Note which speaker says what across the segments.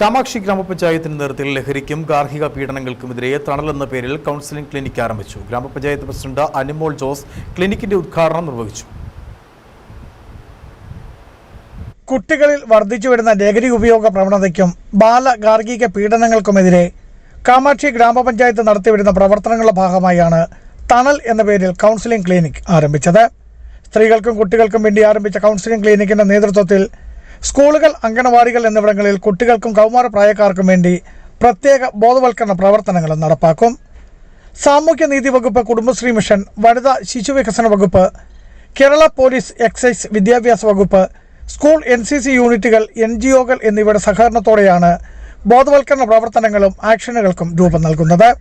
Speaker 1: കാമാക്ഷി ഗ്രാമപഞ്ചായത്തിന്റെ നേതൃത്വത്തിൽ ലഹരിക്കും ഗാർഹിക പീഡനങ്ങൾക്കുമെതിരെ തണൽ എന്ന പേരിൽ കൗൺസിലിംഗ് ക്ലിനിക് ആരംഭിച്ചു. ഗ്രാമപഞ്ചായത്ത് പ്രസിഡന്റ് അനിമോൾ ജോസ് ക്ലിനിക്കിന്റെ ഉദ്ഘാടനം നിർവഹിച്ചു.
Speaker 2: കുട്ടികളിൽ വർദ്ധിച്ചു വരുന്ന ലഹരി ഉപയോഗ പ്രവണതയ്ക്കും ബാല ഗാർഹിക പീഡനങ്ങൾക്കുമെതിരെ കാമാക്ഷി ഗ്രാമപഞ്ചായത്ത് നടത്തിവരുന്ന പ്രവർത്തനങ്ങളുടെ ഭാഗമായാണ് തണൽ എന്ന പേരിൽ കൗൺസിലിംഗ് ക്ലിനിക് ആരംഭിച്ചത്. സ്ത്രീകൾക്കും കുട്ടികൾക്കും വേണ്ടി ആരംഭിച്ച കൗൺസിലിംഗ് ക്ലിനിക്കിന്റെ നേതൃത്വത്തിൽ സ്കൂളുകൾ അംഗനവാടികൾ എന്നിവിടങ്ങളിൽ കുട്ടികൾക്കും കൗമാര പ്രായക്കാർക്കും വേണ്ടി പ്രത്യേക ബോധവൽക്കരണ പ്രവർത്തനങ്ങളും നടപ്പാക്കും. സാമൂഹ്യനീതി വകുപ്പ് കുടുംബശ്രീ മിഷൻ വനിതാ ശിശുവികസന വകുപ്പ് കേരള പോലീസ് എക്സൈസ് വിദ്യാഭ്യാസ വകുപ്പ് സ്കൂൾ എൻ സി സി യൂണിറ്റുകൾ എൻ ജി ഒകൾ എന്നിവയുടെ സഹകരണത്തോടെയാണ് ബോധവൽക്കരണ പ്രവർത്തനങ്ങളും ആക്ഷനുകൾക്കും രൂപം നൽകുന്നത്.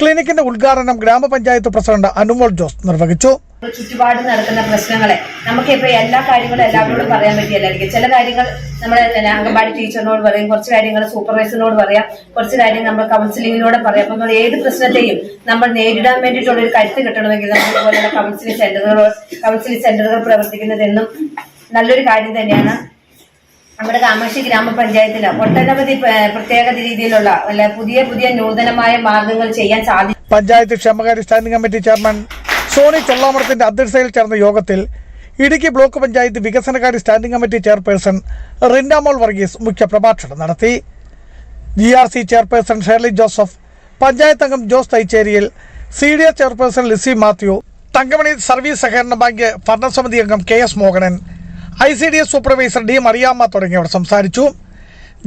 Speaker 2: ക്ലിനിക്കിന്റെ ഉദ്ഘാടനം ഗ്രാമപഞ്ചായത്ത് പ്രസിഡന്റ് അനുമോൾ ജോസ് നിർവഹിച്ചു.
Speaker 3: ചുറ്റുപാട് നടക്കുന്ന പ്രശ്നങ്ങളെ നമുക്ക് ഇപ്പൊ എല്ലാ കാര്യങ്ങളും എല്ലാവരോടും പറയാൻ പറ്റിയല്ലായിരിക്കും. ചില കാര്യങ്ങൾ നമ്മൾ അംഗൻവാടി ടീച്ചറിനോട് പറയും കുറച്ച് കാര്യങ്ങൾ സൂപ്പർവൈസറിനോട് പറയാം കുറച്ച് കാര്യം നമ്മൾ കൗൺസിലിങ്ങിലൂടെ പറയാം. അപ്പൊ ഏത് പ്രശ്നത്തെയും നമ്മൾ നേരിടാൻ വേണ്ടിയിട്ടുള്ള ഒരു കരുത്ത് കിട്ടണമെങ്കിൽ നമ്മൾ ഇതുപോലുള്ള കൗൺസിലിംഗ് സെന്ററുകൾ കൗൺസിലിംഗ് സെന്ററുകൾ പ്രവർത്തിക്കുന്നതെന്നും നല്ലൊരു കാര്യം തന്നെയാണ്. നമ്മുടെ കാമാക്ഷി ഗ്രാമപഞ്ചായത്തിൽ ഒട്ടനവധി പ്രത്യേക രീതിയിലുള്ള പുതിയ പുതിയ നൂതനമായ മാർഗങ്ങൾ ചെയ്യാൻ സാധിക്കും
Speaker 2: പഞ്ചായത്ത് ക്ഷമകാര്യ സ്റ്റാൻഡിംഗ് കമ്മിറ്റി ചെയർമാൻ സോണി ചൊള്ളാമറത്തിന്റെ അധ്യക്ഷതയിൽ ചേർന്ന യോഗത്തിൽ ഇടുക്കി ബ്ലോക്ക് പഞ്ചായത്ത് വികസനകാര്യ standing committee chairperson Rindamol Varghese മുഖ്യപ്രഭാഷണം നടത്തി. G R C chairperson Shirley Joseph panchayat അംഗം Jose തൈച്ചേരിയിൽ C D S chairperson Lizy Mathew Thankamani service സഹകരണ ബാങ്ക് ഭരണസമിതി അംഗം K S Mohanan I C D S supervisor D Mariyamma തുടങ്ങിയവർ സംസാരിച്ചു.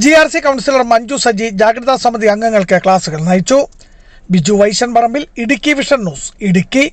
Speaker 2: G R C counsellor Manju Saji ജാഗ്രതാ സമിതി അംഗങ്ങൾക്ക് ക്ലാസുകൾ നയിച്ചു. Biju Vaishan Parambil Idukki vision news Idukki.